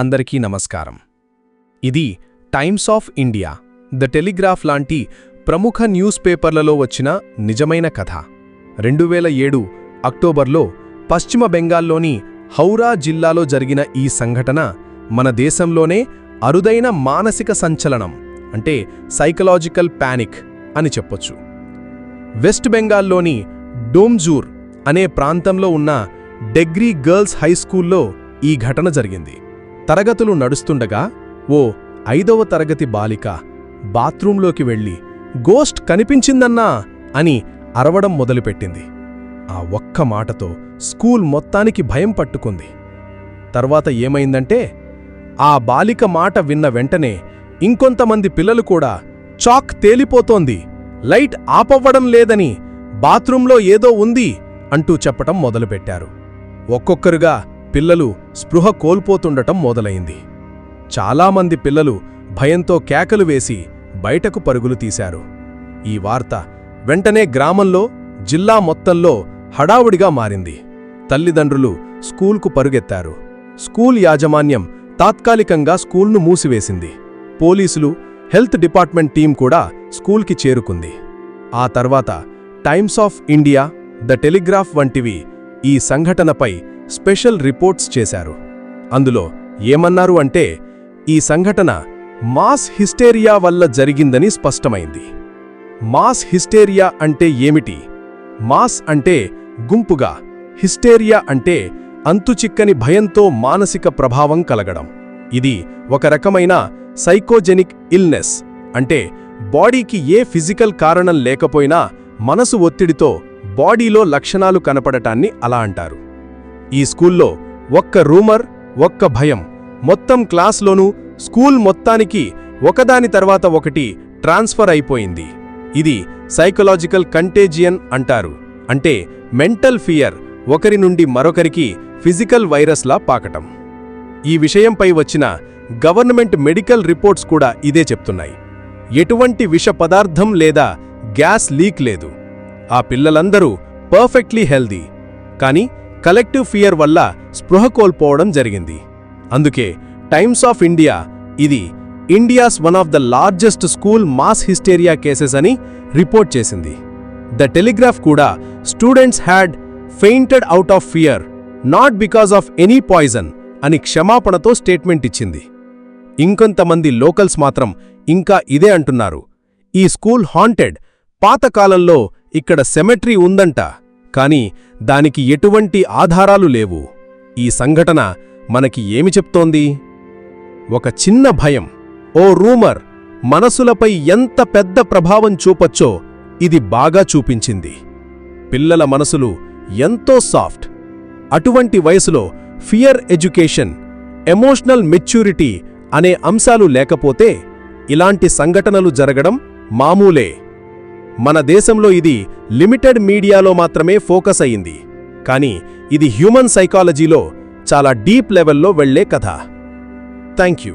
అందరికీ నమస్కారం. ఇది Times of India the Telegraph లాంటి ప్రముఖ న్యూస్ పేపర్లలో వచ్చిన నిజమైన కథ. రెండు వేల ఏడు అక్టోబర్లో పశ్చిమ బెంగాల్లోని హౌరా జిల్లాలో జరిగిన ఈ సంఘటన మన దేశంలోనే అరుదైన మానసిక సంచలనం అంటే సైకలాజికల్ ప్యానిక్ అని చెప్పొచ్చు. వెస్ట్ బెంగాల్లోని డోమ్జూర్ అనే ప్రాంతంలో ఉన్న డెగ్రీ గర్ల్స్ హై స్కూల్లో ఈ ఘటన జరిగింది. తరగతులు నడుస్తుండగా ఓ ఐదవ తరగతి బాలిక బాత్రూంలోకి వెళ్ళి గోస్ట్ కనిపించిందన్నా అని అరవడం మొదలుపెట్టింది. ఆ ఒక్క మాటతో స్కూల్ మొత్తానికి భయం పట్టుకుంది. తర్వాత ఏమైందంటే ఆ బాలిక మాట విన్న వెంటనే ఇంకొంతమంది పిల్లలు కూడా చాక్ తేలిపోతోంది లైట్ ఆపవ్వడం లేదని బాత్రూంలో ఏదో ఉంది అంటూ చెప్పటం మొదలుపెట్టారు. ఒక్కొక్కరుగా పిల్లలు స్పృహ కోల్పోతుండటం మొదలైంది. చాలామంది పిల్లలు భయంతో కేకలు వేసి బయటకు పరుగులు తీశారు. ఈ వార్త వెంటనే గ్రామంలో జిల్లా మొత్తంలో హడావుడిగా మారింది. తల్లిదండ్రులు స్కూల్కు పరుగెత్తారు. స్కూల్ యాజమాన్యం తాత్కాలికంగా స్కూల్ను మూసివేసింది. పోలీసులు హెల్త్ డిపార్ట్మెంట్ టీం కూడా స్కూల్కి చేరుకుంది. ఆ తర్వాత Times of India the Telegraph వంటివి ఈ సంఘటనపై స్పెషల్ రిపోర్ట్స్ చేశారు. అందులో ఏమన్నారు అంటే ఈ సంఘటన మాస్ హిస్టేరియా వల్ల జరిగిందని స్పష్టమైంది. మాస్ హిస్టేరియా అంటే ఏమిటి? మాస్ అంటే గుంపుగా హిస్టేరియా అంటే అంతుచిక్కని భయంతో మానసిక ప్రభావం కలగడం. ఇది ఒక రకమైన సైకోజెనిక్ ఇల్నెస్ అంటే బాడీకి ఏ ఫిజికల్ కారణం లేకపోయినా మనసు ఒత్తిడితో బాడీలో లక్షణాలు కనపడటాన్ని అలా అంటారు. ఈ స్కూల్లో ఒక్క రూమర్ ఒక్క భయం. మొత్తం క్లాస్లోనూ స్కూల్ మొత్తానికి ఒకదాని తర్వాత ఒకటి ట్రాన్స్ఫర్ అయిపోయింది. ఇది సైకలాజికల్ కంటేజియన్ అంటారు. అంటే మెంటల్ ఫియర్ ఒకరి నుండి మరొకరికి ఫిజికల్ వైరస్లా పాకటం. ఈ విషయంపై వచ్చిన గవర్నమెంట్ మెడికల్ రిపోర్ట్స్ కూడా ఇదే చెప్తున్నాయి. ఎటువంటి విష పదార్థం లేదా గ్యాస్ లీక్ లేదు. ఆ పిల్లలందరూ పర్ఫెక్ట్లీ హెల్దీ కానీ కలెక్టివ్ ఫియర్ వల్ల స్పృహ కోల్పోవడం జరిగింది. అందుకే టైమ్స్ ఆఫ్ ఇండియా ఇది India's one of the largest school mass hysteria cases అని రిపోర్ట్ చేసింది. ద టెలిగ్రాఫ్ కూడా students had fainted out of fear not because of any poison అని క్షమాపణతో స్టేట్మెంట్ ఇచ్చింది. ఇంకొంతమంది లోకల్స్ మాత్రం ఇంకా ఇదే అంటున్నారు. ఈ స్కూల్ హాంటెడ్ పాతకాలంలో ఇక్కడ సెమెట్రీ ఉందంట. కాని దానికి ఎటువంటి ఆధారాలు లేవు. ఈ సంఘటన మనకి ఏమి చెప్తోంది? ఒక చిన్న భయం ఓ రూమర్ మనసులపై ఎంత పెద్ద ప్రభావం చూపొచ్చో ఇది బాగా చూపించింది. పిల్లల మనసులు ఎంతో సాఫ్ట్. అటువంటి వయసులో ఫియర్ ఎడ్యుకేషన్ ఎమోషనల్ మెచ్యూరిటీ అనే అంశాలు లేకపోతే ఇలాంటి సంఘటనలు జరగడం మామూలే. మన దేశంలో ఇది లిమిటెడ్ మీడియాలో మాత్రమే ఫోకస్ అయింది కానీ ఇది హ్యూమన్ సైకాలజీలో చాలా డీప్ లెవెల్లో వెళ్ళే కథ. Thank you.